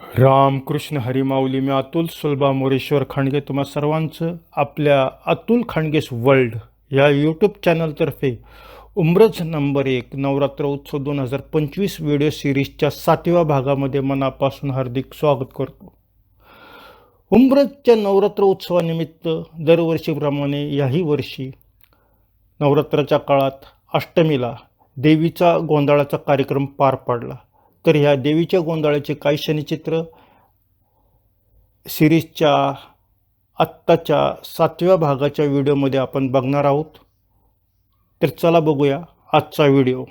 रामकृष्ण हरिमाऊली मी अतुल सुलभा मोरेश्वर खांडगे तुम्हा सर्वांचं आपल्या अतुल खांडगेस वर्ल्ड या यूट्यूब चॅनलतर्फे उमरज नंबर एक नवरात्र उत्सव दोन हजार पंचवीस व्हिडिओ सिरीजच्या सातव्या भागामध्ये मनापासून हार्दिक स्वागत करतो. उमरजच्या नवरात्र उत्सवानिमित्त दरवर्षीप्रमाणे याही वर्षी नवरात्राच्या काळात अष्टमीला देवीचा गोंधळाचा कार्यक्रम पार पडला. तर ह्या देवीच्या गोंधळाचे काही शनिचित्र सिरीजच्या आत्ताच्या सातव्या भागाच्या व्हिडिओमध्ये आपण बघणार आहोत. तर चला बघूया आजचा व्हिडिओ.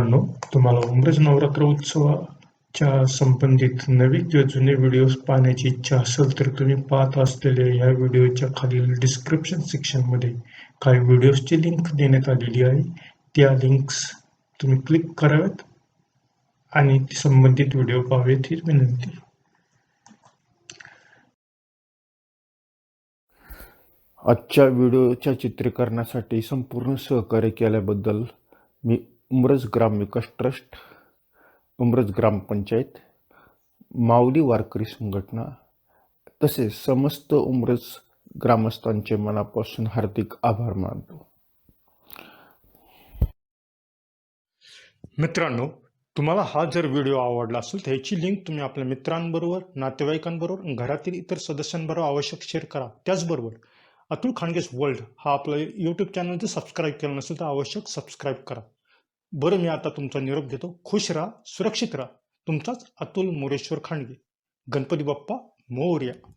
मित्रांनो तुम्हाला उमरज नवरात्र उत्सवाच्या संबंधित नवीन किंवा जुने व्हिडिओज पाहण्याची इच्छा असेल तर तुम्ही पाहत असलेल्या या व्हिडिओच्या खालील डिस्क्रिप्शन सेक्शनमध्ये काही व्हिडिओजची लिंक देण्यात आलेली आहे. त्या लिंक्स तुम्ही क्लिक कराव्यात आणि संबंधित व्हिडिओ पाहावेत ही विनंती. आजच्या व्हिडिओच्या चित्रीकरणासाठी संपूर्ण सहकार्य केल्याबद्दल मी उमरज ग्राम विकास ट्रस्ट उमरज ग्रामपंचायत माऊली वारकरी संघटना तसेच समस्त उमरज ग्रामस्थांचे मनापासून हार्दिक आभार मानतो. मित्रांनो तुम्हाला हा जर व्हिडिओ आवडला असेल तर ह्याची लिंक तुम्ही आपल्या मित्रांबरोबर नातेवाईकांबरोबर घरातील इतर सदस्यांबरोबर आवश्यक शेअर करा. त्याचबरोबर अतुल खांडगेस वर्ल्ड हा आपला यूट्यूब चॅनल जर सबस्क्राईब केला नसेल तर आवश्यक सबस्क्राईब करा. बरं मी आता तुमचा निरोप घेतो. खुश राहा सुरक्षित राहा. तुमचाच अतुल मोरेश्वर खांडगे. गणपती बाप्पा मोर्या.